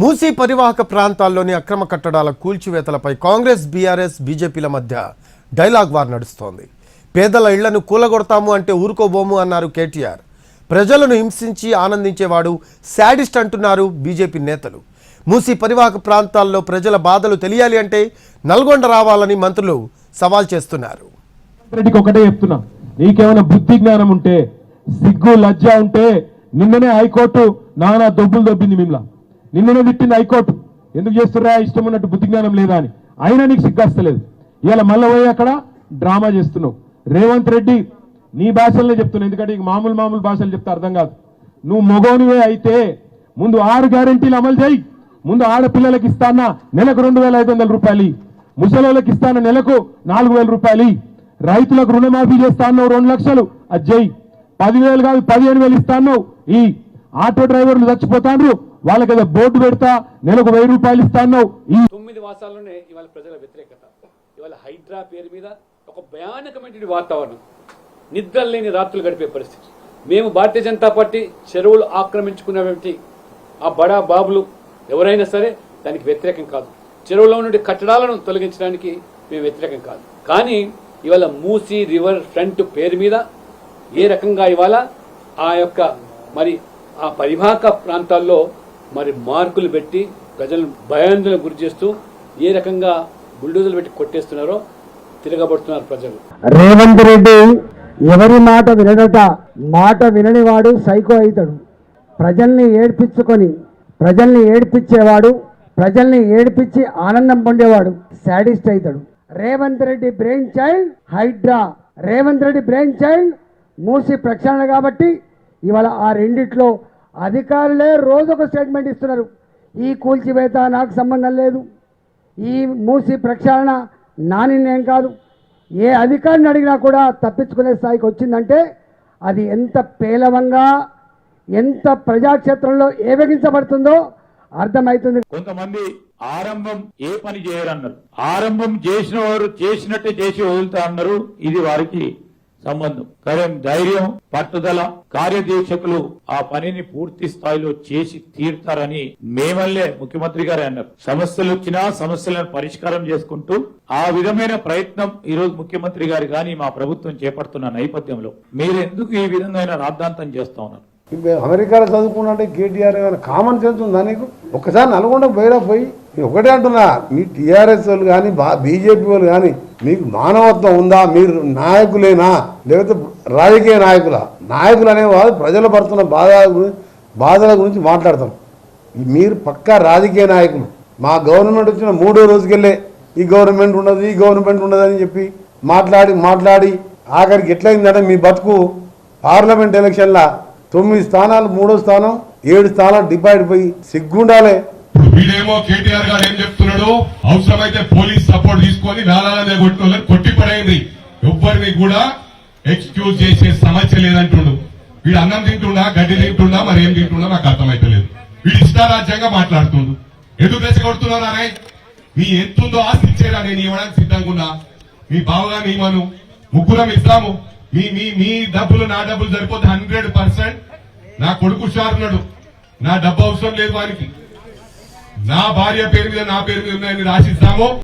మూసీ పరివాహక ప్రాంతాల్లోని అక్రమ కట్టడాల కూల్చివేతలపై కాంగ్రెస్ బీఆర్ఎస్ బీజేపీల మధ్య డైలాగ్ వార్ నడుస్తోంది. పేదల ఇళ్ళను కూలగొడతాము అంటే ఊరుకోబోము అన్నారు కేటీఆర్. ప్రజలను హింసించి ఆనందించేవాడు శాడిస్ట్ అంటున్నారు బీజేపీ నేతలు. మూసీ పరివాహక ప్రాంతాల్లో ప్రజల బాధలు తెలియాలి అంటే నల్గొండ రావాలని మంత్రులు సవాల్ చేస్తున్నారు. రెడ్డికి ఒకటే చెప్తున్నా. నీకేమైనా బుద్ధి జ్ఞానం ఉంటే సిగ్గు లజ్జ ఉంటే నిన్ననే హైకోర్టు నానా దొబ్బులు దొబ్బింది మిమ్మల్ని. నిన్ననే తిట్టింది హైకోర్టు. ఎందుకు చేస్తున్నా ఇష్టం ఉన్నట్టు బుద్ధి జ్ఞానం లేదా అని. అయినా నీకు సిగ్గస్తలేదు. ఇవాళ మళ్ళీ పోయి అక్కడ డ్రామా చేస్తున్నావు. రేవంత్ రెడ్డి నీ భాషలనే చెప్తున్నా ఎందుకంటే ఇక మామూలు మామూలు భాషలు చెప్తే అర్థం కాదు. నువ్వు మగోనివే అయితే ముందు ఆరు గ్యారెంటీలు అమలు చేయి. ముందు ఆడపిల్లలకి ఇస్తానా? నెలకు రెండు వేల ఐదు వందల రూపాయలు ఇయ్యి. ముసలోళ్ళకి ఇస్తాన? నెలకు నాలుగు వేల రూపాయలు రైతులకు రుణమాఫీ చేస్తాను రెండు లక్షలు. అది చేయి. పదివేలు కాదు పదిహేను వేలు ఇస్తాను ఈ ఆటో డ్రైవర్లు చచ్చిపోతాండ్రు. వాళ్ళకి ఏదో బోర్డు పెడతా నెలకు వెయ్యి రూపాయలు ఇస్తాను ఈ తొమ్మిది మాసాల్లోనే ఇవాళ ప్రజల వ్యతిరేకత. ఇవాళ హైడ్రా పేరు మీద ఒక భయానకమైన వాతావరణం. నిద్ర లేని రాత్రులు గడిపే పరిస్థితి. మేము భారతీయ జనతా పార్టీ చెరువులు ఆక్రమించుకున్నటువంటి ఆ బడా బాబులు ఎవరైనా సరే దానికి వ్యతిరేకం కాదు. చెరువులో నుండి కట్టడాలను తొలగించడానికి మేము వ్యతిరేకం కాదు. కానీ ఇవాళ మూసీ రివర్ ఫ్రంట్ పేరు మీద ఏ రకంగా ఇవాళ ఆ యొక్క మరి ఆ పరివాహక ప్రాంతాల్లో మరి మార్కులు పెట్టి ప్రజలను భయాందోళన గురి చేస్తూ ఏ రకంగా బుల్డోజర్లు పెట్టి కొట్టేస్తున్నారో తిరగబడుతున్నారు ప్రజలు. రేవంత్ రెడ్డి ఎవరి మాట వినడట మాట వినని వాడు సైకో అవుతాడు. ప్రజల్ని ఏడ్పించుకొని ప్రజల్ని ఏడ్పించేవాడు ప్రజల్ని ఏడ్పించి ఆనందం పొందేవాడు శాడిస్ట్ అవుతాడు. Revanth Reddy brain child HYDRAA. Revanth Reddy brain child Musi ప్రక్షాళన కాబట్టి ఇవాళ ఆ రెండిట్లో అధికారులే రోజు ఒక స్టేట్మెంట్ ఇస్తున్నారు. ఈ కూల్చివేత నాకు సంబంధం లేదు. ఈ మూసి ప్రక్షాళన నా నిర్ణయం కాదు. ఏ అధికారిని అడిగినా కూడా తప్పించుకునే స్థాయికి వచ్చిందంటే అది ఎంత పేలవంగా ఎంత ప్రజాక్షేత్రంలో ఏవగించబడుతుందో అర్థమవుతుంది కొంతమంది ఆరంభం ఏ పని చేయరన్నారు. ఆరంభం చేసిన వారు చేసినట్టే చేసి వదులుతా అన్నారు ఇది వారికి సంబంధం. కానీ ధైర్యం పట్టుదల కార్యదీక్షకులు ఆ పనిని పూర్తి స్థాయిలో చేసి తీరుతారని మేమల్లే ముఖ్యమంత్రి గారే అన్నారు. సమస్యలు వచ్చినా సమస్యలను పరిష్కారం చేసుకుంటూ ఆ విధమైన ప్రయత్నం ఈ రోజు ముఖ్యమంత్రి గారు కానీ మా ప్రభుత్వం చేపడుతున్న నేపథ్యంలో మీరు ఎందుకు ఈ విధంగా రాద్ధాంతం చేస్తా ఉన్నారు? అమెరికాలో చదువుకున్నట్టే కేటీఆర్ ఏమైనా కామన్ సెన్స్ ఉందా నీకు? ఒకసారి నల్గొండ బయట పోయి నేను ఒకటే అంటున్నా మీ టీఆర్ఎస్ వాళ్ళు కానీ బా బీజేపీ వాళ్ళు కానీ మీకు మానవత్వం ఉందా? మీరు నాయకులేనా? లేకపోతే రాజకీయ నాయకుల? నాయకులు అనేవాళ్ళు ప్రజలు పడుతున్న బాధ బాధల గురించి మాట్లాడతాం మీరు పక్కా రాజకీయ నాయకులు. మా గవర్నమెంట్ వచ్చిన మూడో రోజుకెళ్ళే ఈ గవర్నమెంట్ ఉండదు ఈ గవర్నమెంట్ ఉండదు అని చెప్పి మాట్లాడి మాట్లాడి ఆఖరికి ఎట్లయిందంటే మీ బతుకు పార్లమెంట్ ఎలక్షన్లో తొమ్మిది స్థానాలు మూడో స్థానం ఏడు స్థానాలు డిపాయిడ్ పోయి సిగ్గుండాలే. వీడేమో కేటీఆర్ గారు ఏం చెప్తున్నాడు? అవసరమైతే పోలీస్ సపోర్ట్ తీసుకొని వేలాలనే కొట్టిన కొట్టి పడైంది ఎవ్వరిని కూడా ఎక్స్క్యూజ్ చేసే సమస్య లేదంటుండు. వీడు అన్నం తింటుండా గడ్డి తింటుండా మరి ఏం తింటున్నా నాకు అర్థమైతలేదు. వీడు ఇష్టారాజ్యంగా మాట్లాడుతుండు. ఎందుకు రెచ్చగొడుతున్నారు అరే నీ ఎంతుందో ఆస్తి ఇచ్చేరా నేను ఇవ్వడానికి సిద్ధంగా ఉన్నా? మీ బావగా నీమను ముగ్గురం ఇస్తాము మీ మీ మీ డబ్బులు నా డబ్బులు సరిపోతే హండ్రెడ్ పర్సెంట్ నా కొడుకు షారున్నాడు నా డబ్బు అవసరం లేదు వారికి నా భార్య పేరు మీద నా పేరు మీద ఉన్నాయని రాసిస్తాము.